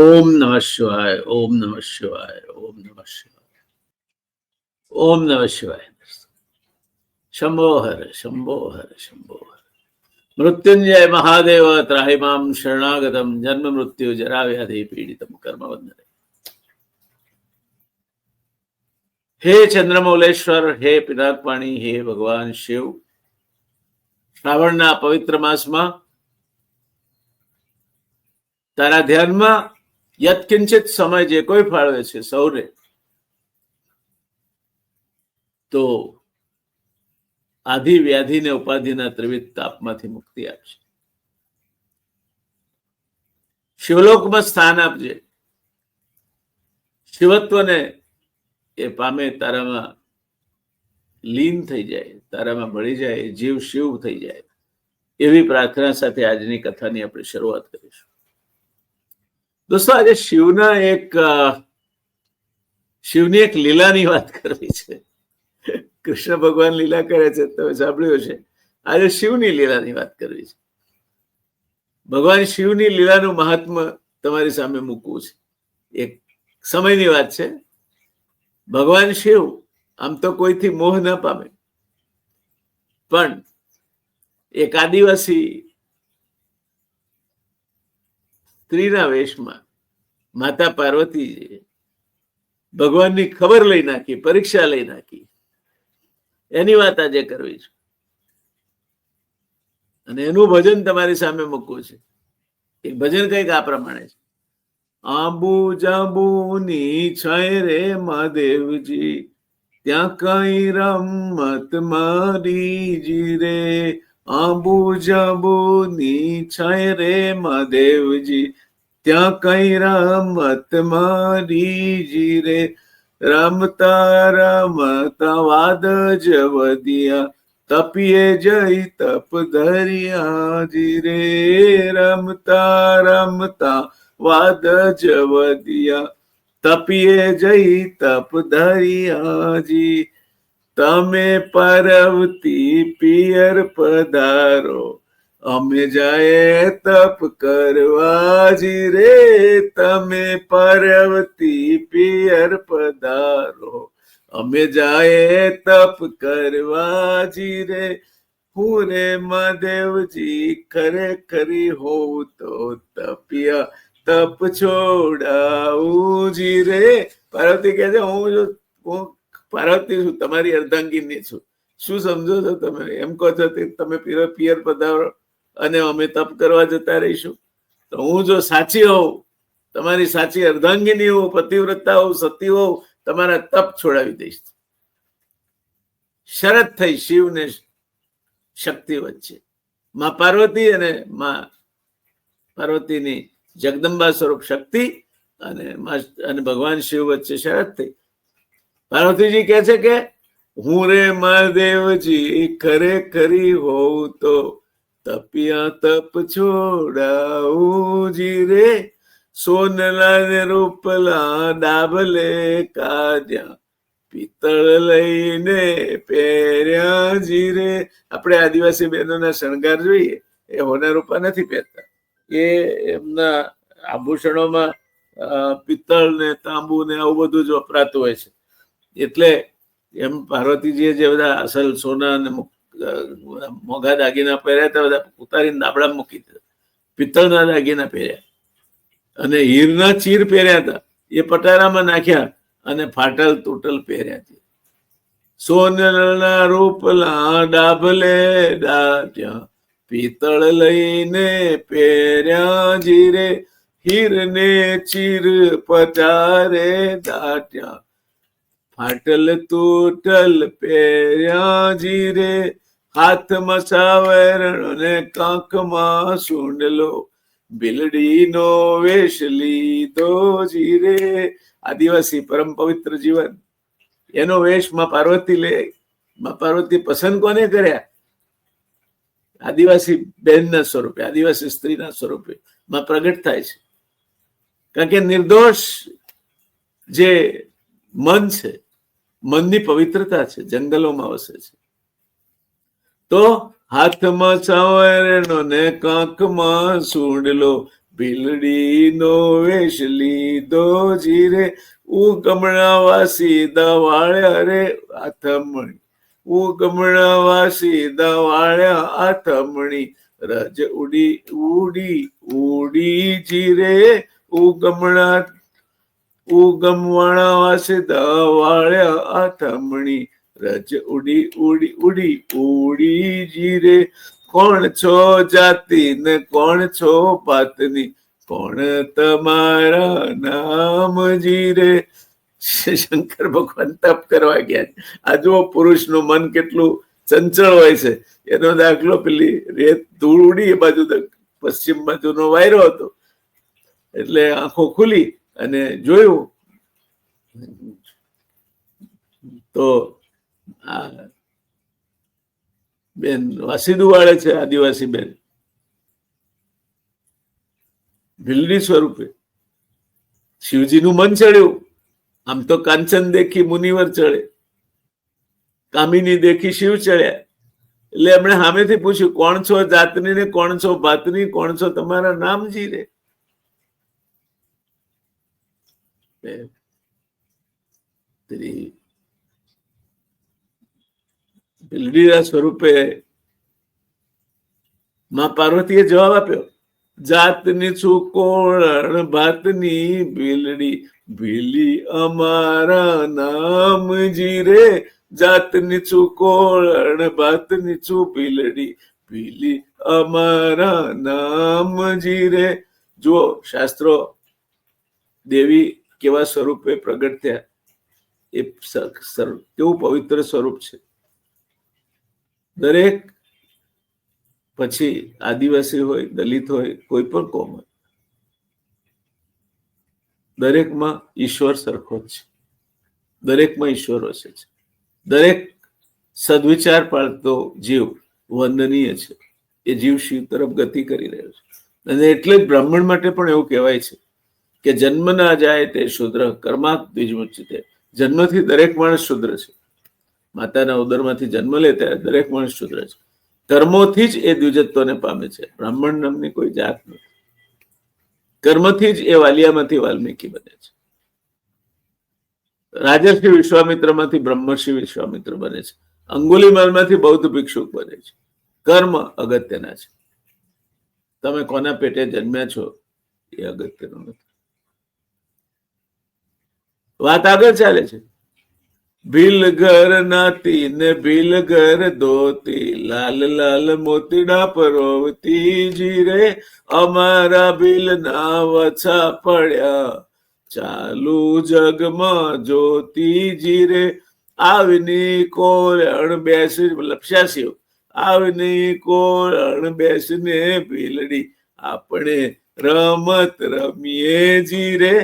ઓમ નમ શિવાય ઓમ નમ શિવાય ઓમ નમ શિવાય ઓમ નમ શિવાય શંભો હર શંભો હર શંભો હર મૃત્યુંજય મહાદેવ ત્રાહિમામ શરણાગતમ જન્મ મૃત્યુ જરા વ્યાધિ પીડિતમ કર્મ બંધને હે ચંદ્રમૌલેશ્વર હે પિનાકપાણી હે ભગવાન શિવ શ્રાવણના પવિત્ર માસમાં તારા ધ્યાનમાં યત્કિંચિત સમય જે કોઈ ફાળવે છે સૌને તો આધિ વ્યાધિ ને ઉપાધિના ત્રિવિધ તાપમાંથી મુક્તિ આપશે. શિવલોકમાં સ્થાન આપજે. શિવત્વને એ પામે તારામાં લીન થઈ જાય, તારામાં ભળી જાય, જીવ શિવ થઈ જાય. એવી પ્રાર્થના સાથે આજની કથાની આપણે શરૂઆત કરીશું. દોસ્તો, આજે શિવના એક શિવની એક લીલાની વાત કરવી છે. કૃષ્ણ ભગવાન લીલા કરે છે, તમે સાંભળ્યું છે આજે શિવની લીલાની વાત કરવી છે. ભગવાન શિવની લીલાનું મહાત્મ તમારી સામે મૂકવું છે. એક સમયની વાત છે. ભગવાન શિવ આમ તો કોઈથી મોહ ન પામે. પણ એક આદિવાસી સ્ત્રીના વેશમાં માતા પાર્વતીજીએ ભગવાનની ખબર લઈ નાખી, પરીક્ષા લઈ નાખી. એની વાત આજે કરવી છે. અને એનું ભજન તમારી સામે મૂકવું છે. એ ભજન કંઈક આ પ્રમાણે છે. આંબુ જાંબુ ની છાય રે મહાદેવજી, ત્યાં કઈ રમત મારી રે. આંબુ જાંબુ ની છાય રે મહાદેવજી, ત્યાં કઈ રમત મારી રે? રમતા રમતા વાદ જવદિયા તપીએ જઈ તપ ધરિયાજી રે. રમતા રમતા વાદ જ જવદિયા તપીએ જઈ તપ ધરિયાજી તમે પરવતી પિયર પધારો. અમે જાય તપ કરવાજી રે. તમે પરવતી પિયર પધારો. અમે જાય તપ કરવાજી રે. હું રે મહાદેવજી ખરેખરી હોઉં તો તપિયા તપ છોડાવું જી રે. પાર્વતી કહે છે, હું જો હું પાર્વતી છું, તમારી અર્ધાંગીની છું. શું સમજો છો તમે? એમ કહો છો કે તમે પિયર પધારો અને અમે તપ કરવા જતા રહીશું. તો હું જો સાચી હોઉં, તમારી સાચી અર્ધાંગીની હોઉં, પતિવ્રતા હોઉં, સતી હોઉં, તમારા તપ છોડાવી દઈશ. શરત થઈ શિવને શક્તિ વચ્ચે. માં પાર્વતી અને માં પાર્વતીની જગદંબા સ્વરૂપ શક્તિ અને અને ભગવાન શિવ વચ્ચે શરત થઈ. પાર્વતીજી કહે છે કે, હું રે મહાદેવજી ખરેખરી હોઉં તો તપિયા તપ છોડાવું જી રે. સોનલા ને રૂપલા ડાબલે કાજ્યા, પિત્તળ લઈને પહેર્યા જીરે આપણે આદિવાસી બહેનોના શણગાર જોઈએ, એ હોના રૂપા નથી પહેરતા. એ એમના આભૂષણોમાં પિત્તળ ને તાંબુ ને આવું બધું જ વપરાતું હોય છે. એટલે એમ પાર્વતીજીએ જે બધા અસલ સોના અને મોઘા દાગીના પહેર્યા હતા, બધા ઉતારીને દાબડા મૂકી દીધા. પિત્તળના દાગીના પહેર્યા. અને હીરના ચીર પહેર્યા હતા. એ પટારામાં નાખ્યા અને ફાટલ તૂટલ પહેર્યા છે. સોનલના રૂપલા ડાભલે ડાટ્યા પિત્તળ લઈને પહેર્યા જીરે. હીરને ચીર પટારે દાટ્યા ફાટલ તૂટલ પહેર્યા જીરે હાથમાં સાવરણ ને કાંખમાં સુંડલો. બિલડીનો વેશ લીધો જીરે આદિવાસી પરમ પવિત્ર જીવન. એનો વેશમાં પાર્વતી લે. માં પાર્વતી પસંદ કોને કર્યા? આદિવાસી બહેનના સ્વરૂપે, આદિવાસી સ્ત્રીના સ્વરૂપે માં પ્રગટ થાય છે. કારણ કે નિર્દોષ જે મન છે મનની પવિત્રતા છે, જંગલોમાં વસે છે. તો હાથમાં સાવરણો ને કાંખમાં સૂંડલો, ભીલડીનો વેશ લીધો જીરે ઉગમણા વાસી દવાળ્યા રે આથમણી ઉગમણા વાસી દવાળ્યા આથમણી રજ ઉડી ઉડી ઉડી જીરે ઉગમણા ઉગમવાણા વાસે દવાળ્યા આથમણી રજ ઉડી ઉડી ઉડી ઉડી જીરે. કોણ છો જાતિ ને કોણ છો પાતની? કોણ તમારા નામ જીરે? શંકર ભગવાન તપ કરવા ગયા છે. આ જુઓ પુરુષનું મન કેટલું ચંચળ હોય છે. એનો દાખલો પેલી રેત ધૂળ ઉડી એ બાજુ પશ્ચિમ બાજુનો વાયરો હતો. એટલે આંખો ખુલી. અને જોયું. તો બેન વાસીદુ વાળે છે, આદિવાસી બેન. ભીલડી સ્વરૂપે. શિવજીનું મન ચડ્યું. આમ તો કાંચન દેખી મુનિવર ચડે. કામિની દેખી શિવ ચડ્યા. એટલે એમણે સામેથી પૂછ્યું, કોણ છો જાતની ને કોણ છો ભાતની? કોણ છો તમારા નામજી રે એ પેલી ભીલડીના સ્વરૂપે માં પાર્વતીએ જવાબ આપ્યો જાતની છુકોણ ભાતની ભીલડી ભીલી અમારા નામજી રે જાતની છુકોણ ભાતની છું ભીલડી ભીલી અમારા નામજી રે જુઓ શાસ્ત્રો દેવી કેવા સ્વરૂપે પ્રગટ થયા એ કેવું પવિત્ર સ્વરૂપ છે? દરેક પછી આદિવાસી હોય, દલિત હોય, કોઈ પણ કોમ હોય, દરેકમાં ઈશ્વર સરખો જ છે. દરેકમાં ઈશ્વર વસે છે. દરેક સદવિચાર પાળતો જીવ વંદનીય છે. એ જીવ શિવ તરફ ગતિ કરી રહ્યો છે. અને એટલે જ બ્રાહ્મણ માટે પણ એવું કહેવાય છે કે જન્મ ના જાય તે શુદ્ર કર્માત દ્વિજમુચિતે જન્મથી દરેક માણસ શુદ્ર છે. માતાના ઉદરમાંથી જન્મ લે ત્યારે દરેક માણસ શુદ્ર છે. કર્મોથી જ એ દ્વિજત્વને પામે છે. બ્રાહ્મણ નામની કોઈ જાત નથી. કર્મથી જ એ વાલિયામાંથી વાલ્મીકી બને છે. રાજર્ષિ વિશ્વામિત્રમાંથી બ્રહ્મર્ષિ વિશ્વામિત્ર બને છે. અંગુલીમાલમાંથી બૌદ્ધ ભિક્ષુક બને છે. કર્મ અગત્યના છે. તમે કોના પેટે જન્મ્યા છો એ અગત્યનું નથી. વાત આગળ ચાલે છે. ભીલ ઘર નાતી ને ભીલ ઘર ધોતી, લાલ લાલ મોતીડા પરોવતી જીરે, અમારા ભીલ ના વછા પડ્યા. ચાલુ જગમાં જોતી જીરે, આવની કોરણ બેસી લપસ્યાસીઓ આવની કોરણ બેસને ભીલડી. આપણે રમત રમીએ જીરે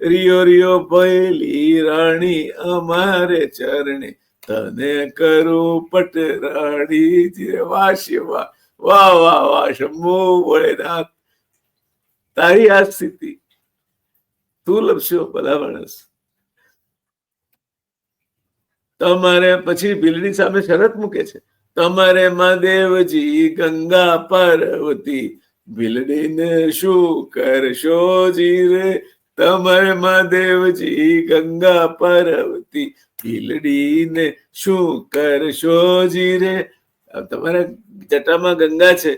રિયો રિયો પહેલી રાણી, અમારે ચરણે તને કરું પટ રાણી વાહ શિવા. વાહ વાહ વાહ, શંભો ભોળેનાથ. તારી આ સ્થિતિ તું લપસ્યો ભલા માણસ. તમારે પછી ભીલડી સામે શરત મૂકે છે. તમારે મહાદેવજી ગંગા પાર્વતી. ભીલડીને શું કરશો જીરે તમારે મહાદેવજી ગંગા પાર્વતી ભીલડીને શું કરશો જીરે? તમારા જટામાં ગંગા છે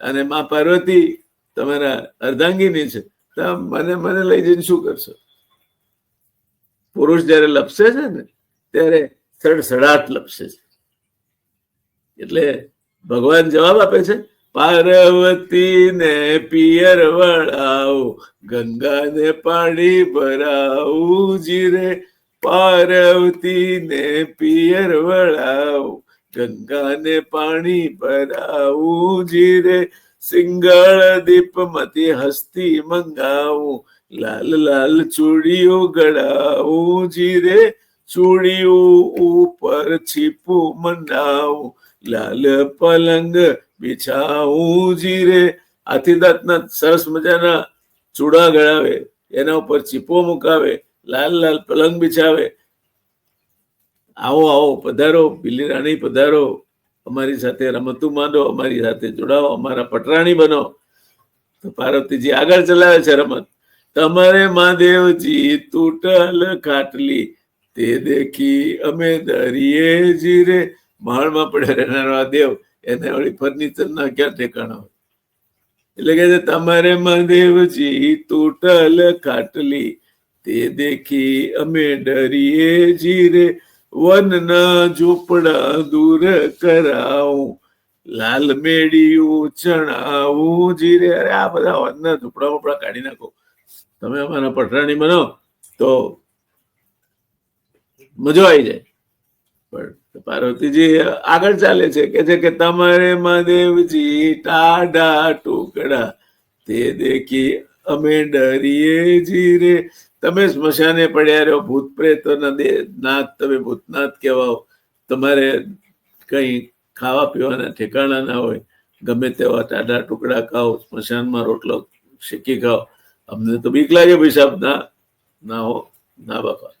અને માં પાર્વતી તમારા અર્ધાંગીની છે. તો મને મને લઈ જઈને શું કરશો? પુરુષ જયારે લપસે છે ને, ત્યારે સડસડાટ લપસે છે. એટલે ભગવાન જવાબ આપે છે પાર્વતી ને પિયર વળાવો, ગંગાને પાણી ભરાવું, જીરે પાર્વતી ને પિયર વળાવો, ગંગાને પાણી ભરાવું, જીરે સિંગળ દીપમતી હસ્તી મંગાવું, લાલ લાલ ચૂડીઓ ગળાવું, જીરે ચૂડીઓ ઉપર છીપું મનાવું, લાલ પલંગ બિછાવું જીરે હાથી સરસ મજાના ચૂડા ગળાવે, એના ઉપર ચીપો મુકાવે, લાલ લાલ પલંગ બિછાવે. આવો આવો પધારો, બિલ્લી રાણી પધારો. અમારી સાથે રમતું માંડો, અમારી સાથે જોડાઓ, અમારા પટરાણી બનો. તો પાર્વતીજી આગળ ચલાવે છે રમત. તમારે મહાદેવજી તૂટલ ખાટલી, તે દેખી અમે દરિયે જીરે માળમાં પડ્યા રહેનારા દેવ એને વળી ફર્નિચર ના ક્યાં ઠેકાણા હોય એટલે કે તમારે મહાદેવજી તૂટલ ખાટલી, તે દેખી અમે ડરીએ જીરે, વનના ઝૂંપડા દૂર કરાવું, લાલ મેળિયું ચણાવું જીરે. અરે આ બધા વનના ઝૂંપડા વૂપડા કાઢી નાખો. તમે અમારા પટરાણી બનો તો મજો આવી જાય. પણ પાર્વતીજી, આગળ ચાલે છે કે છે કે તમારે મહાદેવજી ટાઢા ટુકડા તે દેખી અમે ડરીએ જીરે તમે સ્મશાને પડ્યા રહ્યો ભૂત પ્રેતોના નાથ, તમે ભૂતનાથ કહેવાઓ. તમારે કઈ ખાવા પીવાના ઠેકાણા ના હોય, ગમે તેવા ટાડા ટુકડા ખાઓ, સ્મશાનમાં રોટલો શેકી ખાઓ. અમને તો બીક લાગે ભાઈ સાહેબ, ના ના હો, ના બાપા.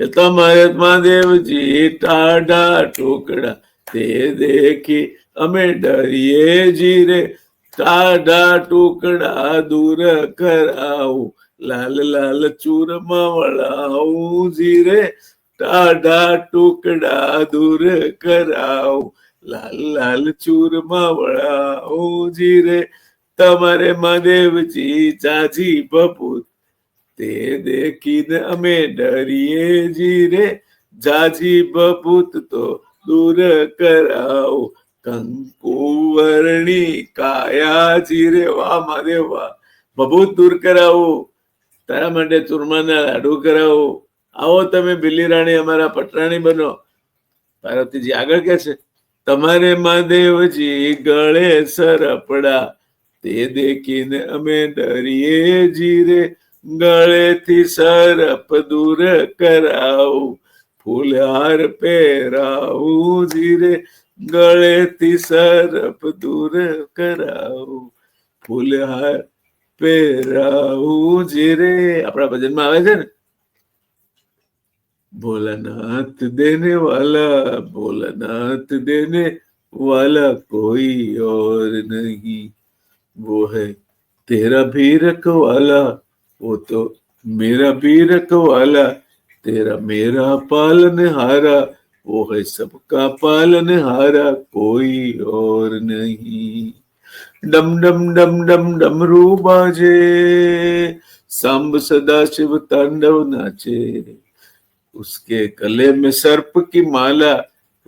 એ તમારે મહાદેવજી ટાઢા ટુકડા તે દેખી અમે ડરીએ જીરે ટાઢા ટુકડા દૂર કરાવું, લાલ લાલ ચૂરમાં વળાવું જીરે ટાઢા ટુકડા દૂર કરાવું, લાલ લાલ ચૂરમાં વળાવું જીરે તમારે મહાદેવજી ચાજી બપૂત તે દેખીને અમે ડરીએ જીરે જાજી બભૂત તો દૂર કરાવો કંકુવરણી કાયા જીરે વાહ મારે વા બભૂત દૂર કરાવો. તારા માટે ચૂરમાના લાડુ કરાવો. આવો તમે બિલ્લી રાણી અમારા પટરાણી બનો. પાર્વતીજી આગળ કે છે, તમારે મહાદેવજી ગળે સરપડા. તે દેખીને અમે ડરીએ જીરે ગળેથી સરપ દૂર કરાવું ફૂલહાર પહેરાવું જીરે ગળેથી સરપ દૂર કરાવું ફૂલહાર પહેરાવું જીરે આપણા ભજનમાં આવે છે ને ભોલાનાથ દેને વાલા ભોલાનાથ દેને वाला कोई और नहीं वो है तेरा भी रखवाला वो तो मेरा भी रखवाला तेरा मेरा पालन हारा, वो है सबका पालन हारा, कोई और नहीं। डम डम डम डम डमरू बाजे, सांब सदा शिव तांडव नाचे। उसके गले में सर्प की माला,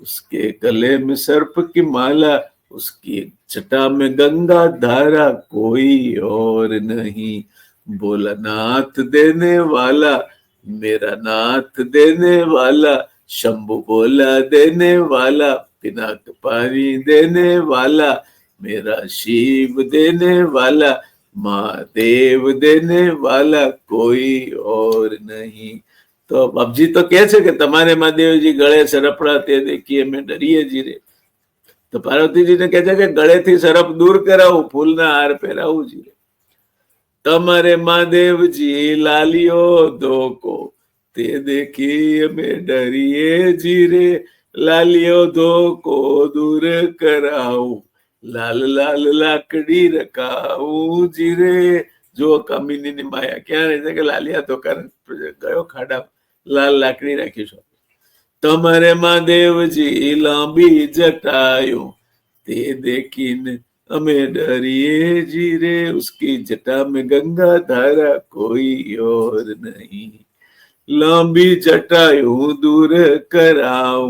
उसके गले में सर्प की माला, उसकी जटा में गंगा धारा, कोई और नहीं। बोला नाथ देने वाला मेरा नाथ देने वाला शंभु बोला देने वाला पिनाक पानी देने वाला मेरा शिव देने वाला महादेव देने वाला कोई और नहीं તો બાપજી તો કે છે કે તમારે મહાદેવજી ગળે સરપડા તે દેખીએ મેં ડરીએ જીરે તો પાર્વતીજીને કહે છે કે ગળેથી સરપ દૂર કરાવું ફૂલના હાર પહેરાવું જીરે તમારે મહાદેવજી લાલિયો ધોકો તે દેખી અમે ડરીએ જીરે લાલિયો ધોકો દૂર કરાવું લાલ લાલ લાકડી રકાવું જીરે જો કમિનીની માયા ક્યાં રહે છે કે લાલિયા ધોકા ગયો ખાડા લાલ લાકડી રાખીશું તમારે મહાદેવજી લાંબી જટાયો તે દેખીને અમે ડરીએ જી રે, ઉસકી જટા મે ગંગા ધારા કોઈ ઓર નહીં. લાંબી જટા હું દૂર કરાવ,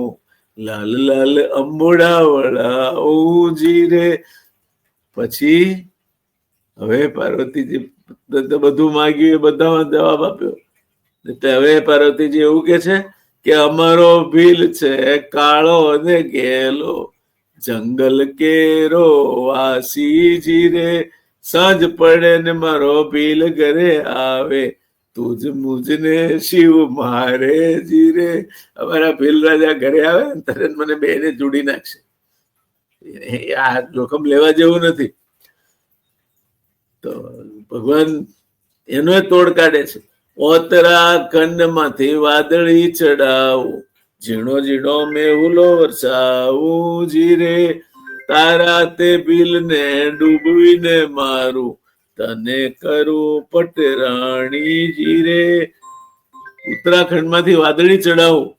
લાલ લાલ અંબોડા વળાઉ જી રે. પછી હવે પાર્વતીજી બધું માગ્યું, એ બધામાં જવાબ આપ્યો. હવે પાર્વતીજી એવું કે છે કે અમારો ભીલ છે કાળો અને ઘેલો જંગલ કેરો વાસી જીરે, સાંજ પડે ને મારો ભીલ ઘરે આવે. તુજ મુજને શિવ મારે જીરે. અમારા ભીલ રાજા ઘરે આવે તરત મને બેને જોડી નાખશે. આ જોખમ લેવા જેવું નથી. તો ભગવાન એનો તોડ કાઢે છે. ઉત્તરાખંડમાંથી વાદળી ચડાવું. ઝીણો ઝીણો મેહુલો વરસાવું જીરે તારા તે બિલને ડૂબવીને મારું. તને કરું પટરાણીજી જીરે ઉત્તરાખંડમાંથી વાદળી ચડાવું.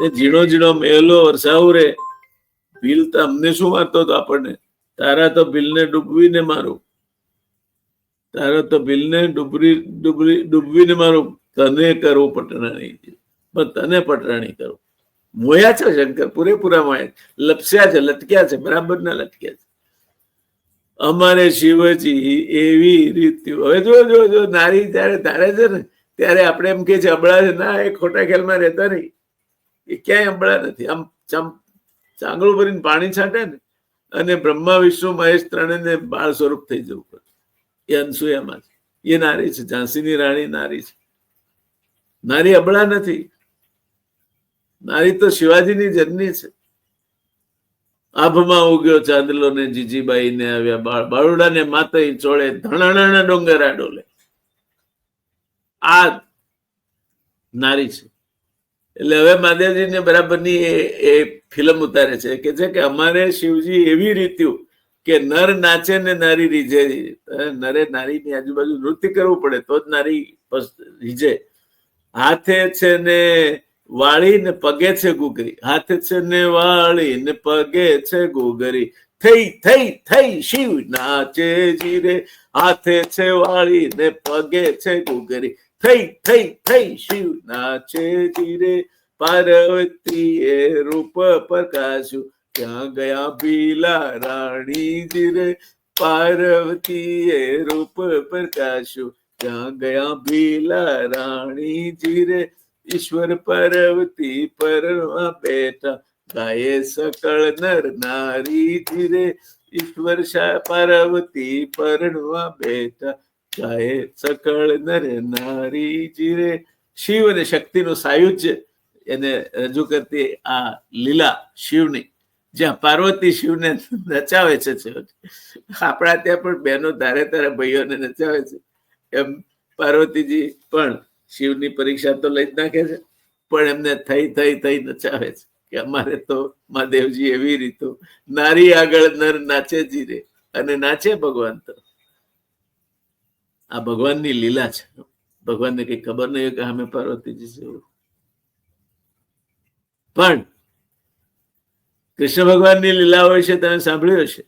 ને ઝીણો ઝીણો મેલો વરસાવું રે. ભીલ તો અમને શું મારતો હતો આપણને? તારા તો ભીલને ડૂબવીને મારું. તારા તો ભીલને ડૂબરી ડૂબરી, ડૂબવીને મારું. તને કરવું પટરાણી પણ તને પટરાણી કરું. મોયા છે, શંકર? પૂરેપૂરા મોયા. લપસ્યા છે, લટક્યા છે બરાબર ના લટક્યા છે. અમારે શિવજી એવી રીતે હવે જો જો જો, નારી ત્યારે ધારે છે ને, ત્યારે આપણે એમ કે છે, અબળા છે. ના, એ ખોટા ખેલમાં રહેતા નહીં. એ ક્યાંય અબળા નથી. આમ ચમ ચાંગળું ભરીને પાણી છાંટે ને, અને બ્રહ્મા, વિષ્ણુ, મહેશ ત્રણેને બાળ સ્વરૂપ થઈ જવું પડે. એ અનસુયામાં છે. એ નારી છે. ઝાંસીની રાણી નારી છે. નારી અબળા નથી. નારી તો શિવાજીની જન્મી છે. આભમાં ઉગ્યો ચાંદલો ને જીજીબાઈ ને આવ્યા બાળુડા ને માતઈ ચોળે ધણાણા ડોંગરા ડોલે. આ નારી છે. એટલે હવે મહાદેવજીને બરાબરની એ ફિલ્મ ઉતારે છે. કે છે કે અમારે શિવજી એવી રીત્યું કે નર નાચે ને નારી રીજે. નરે નારીની આજુબાજુ નૃત્ય કરવું પડે તો જ નારી રીઝે હાથે છે ને વાળી ને પગે છે ગુગરી. હાથ છે ને વાળી ને પગે છે ગુગરી. થઈ થઈ થઈ, શિવ નાચે જીરે હાથે છે વાળી ને પગે છે ગુગરી. થઈ થઈ થઈ, શિવ નાચે જીરે પાર્વતી એ રૂપ પ્રકાશ્યું. ક્યાં ગયા ભીલા રાણી જીરે પાર્વતી એ રૂપ પ્રકાશ્યું. ક્યાં ગયા ભીલા રાણી જીરે ઈશ્વર પાર્વતી પરવા બેઠા ગાયે સકળ નર નારી ધીરે. ઈશ્વર પાર્વતી પરણવા બેઠા ગાયે સકળ નર નારી જીરે શિવ અને શક્તિનું સાયુજ્ય એને રજૂ કરતી આ લીલા શિવની, જ્યાં પાર્વતી શિવને નચાવે છે આપણા ત્યાં પણ બહેનો ધારે તારે ભાઈઓને નચાવે છે. એમ પાર્વતીજી પણ શિવની પરીક્ષા તો લઈ જ નાખે છે. પણ એમને થઈ થઈ થઈ નચાવે છે કે અમારે તો મહાદેવજી એવી રીતો નારી આગળ નર નાચે જીરે અને નાચે ભગવાન તો. આ ભગવાનની લીલા છે. ભગવાનને કઈ ખબર નહીં કે અમે પાર્વતીજી જેવું. પણ કૃષ્ણ ભગવાનની લીલા વિશે તમે સાંભળ્યું હશે?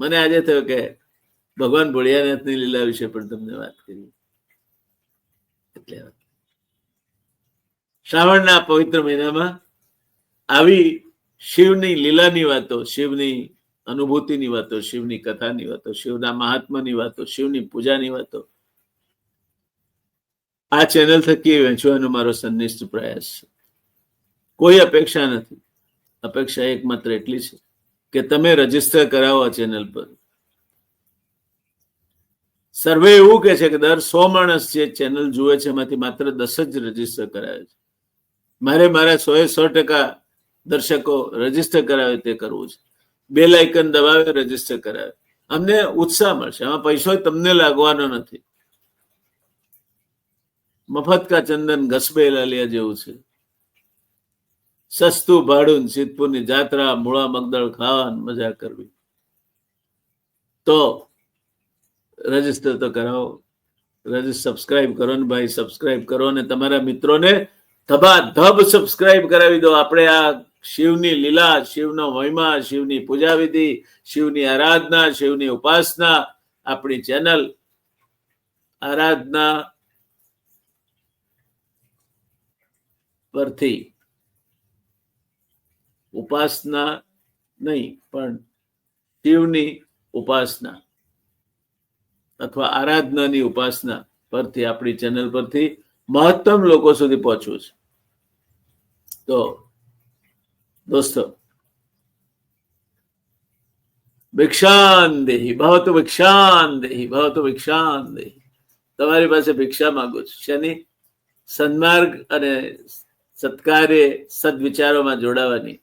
મને આજે થયું કે ભગવાન ભોળિયાનાથની લીલા વિશે પણ તમને વાત કરી. એટલે શ્રાવણના પવિત્ર મહિનામાં આવી શિવની લીલાની વાતો, શિવની અનુભૂતિની વાતો, શિવની કથાની વાતો, શિવના મહાત્માની વાતો, શિવની પૂજાની વાતો, આ ચેનલ થકી વહેંચવાનો મારો સંનિષ્ઠ પ્રયાસ છે. કોઈ અપેક્ષા નથી. અપેક્ષા એકમાત્ર એટલી છે કે તમે રજિસ્ટર કરાવો આ ચેનલ પર. સર્વે એવું કે છે કે દર સો માણસ જે ચેનલ જુએ છે, એમાંથી માત્ર દસ જ રજિસ્ટર કરાવે છે. મારે મારા સો એ સો ટકા દર્શકો રજિસ્ટર કરાવે તે કરવું છે. બે લાઇકન દબાવે, રજિસ્ટર કરાવે. અમને ઉત્સાહ મળશે. આમાં પૈસો તમને લાગવાનો નથી. મફત કા ચંદન ઘસબે લાલિયા જેવું છે. સસ્તું ભાડું સિદ્ધપુરની જાત્રા, મૂળા, મગદળ ખાવાની, મજા કરવી. તો રજિસ્ટર તો કરાવો. રજિસ્ટર સબસ્ક્રાઇબ કરો ને ભાઈ સબસ્ક્રાઇબ કરો ને તમારા મિત્રોને ધબાધબ સબસ્ક્રાઇબ કરાવી દો. આપણે આ શિવની લીલા, શિવનો મહિમા, શિવની પૂજા શિવની આરાધના, શિવની ઉપાસના, આપણી ચેનલ આરાધના પરથી. ઉપાસના નહીં, પણ શિવની ઉપાસના. અથવા આરાધનાની ઉપાસના પરથી, આપણી ચેનલ પરથી મહત્તમ લોકો સુધી પહોંચવું છે. તો દોસ્તો ભિક્ષાન દેહી ભવતો ભિક્ષાન દેહી તમારી પાસે ભિક્ષા માંગુ છું. શનિ? સન્માર્ગ અને સત્કાર્ય સદવિચારોમાં જોડાવાની.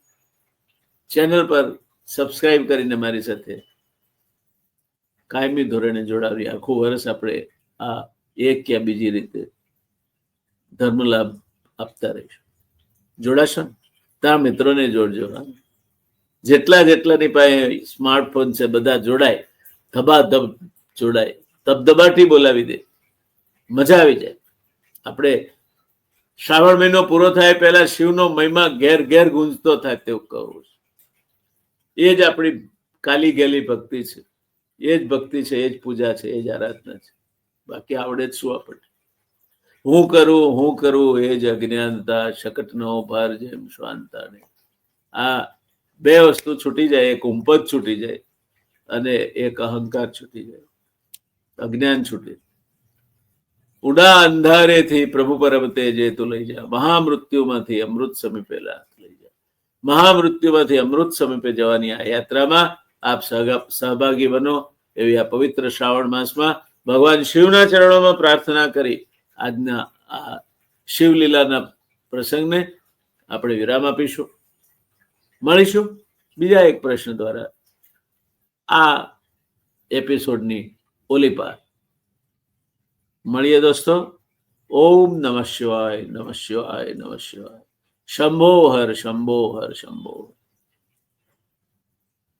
ચેનલ પર સબસ્ક્રાઇબ કરીને મારી સાથે કાયમી ધોરણે જોડાવી. આખું વર્ષ આપણે આ એક કે બીજી રીતે ધર્મ લાભ આપતા રહીશું. જોડાશો તારા મિત્રોને જોડજો, હા. જેટલા જેટલાની પાસે સ્માર્ટફોન છે, બધા જોડાય. ધબાધબ જોડાય. ધબધબાટી બોલાવી દે. મજા આવી જાય. આપણે શ્રાવણ મહિનો પૂરો થાય પહેલા શિવનો મહિમા ઘેર ઘેર ગુંજતો થાય તેવું કહું છું. એ જ આપણી કાલી ગેલી ભક્તિ છે. એ જ ભક્તિ છે એ જ પૂજા છે એ જ આરાધના છે. બાકી આવડે જ શું આપણને? હું કરું હું કરું, એ જ અજ્ઞાનતા, શકટનો ભાર જેમ શ્વાનતા ને આ બે વસ્તુ છૂટી જાય, એક ઉંપદ છૂટી જાય, અને એક અહંકાર છૂટી જાય. અજ્ઞાન છૂટે. ઉડા અંધારેથી પ્રભુ પરમતે જે તું લઈ જા. મહામૃત્યુમાંથી અમૃત સમીપેલા લઈ જા. મહામૃત્યુમાંથી અમૃત સમીપે જવાની આ યાત્રામાં આપ સહભાગી બનો. એવી આ પવિત્ર શ્રાવણ માસમાં ભગવાન શિવના ચરણોમાં પ્રાર્થના કરી આજના આ શિવલીલાના પ્રસંગને આપણે વિરામ આપીશું. મળીશું બીજા એક પ્રશ્ન દ્વારા આ એપિસોડની ઓલી મળીએ દોસ્તો. ઓમ નમઃ શિવાય નમઃ શિવાય નમઃ શિવાય. શંભો હર શંભો હર શંભો હર.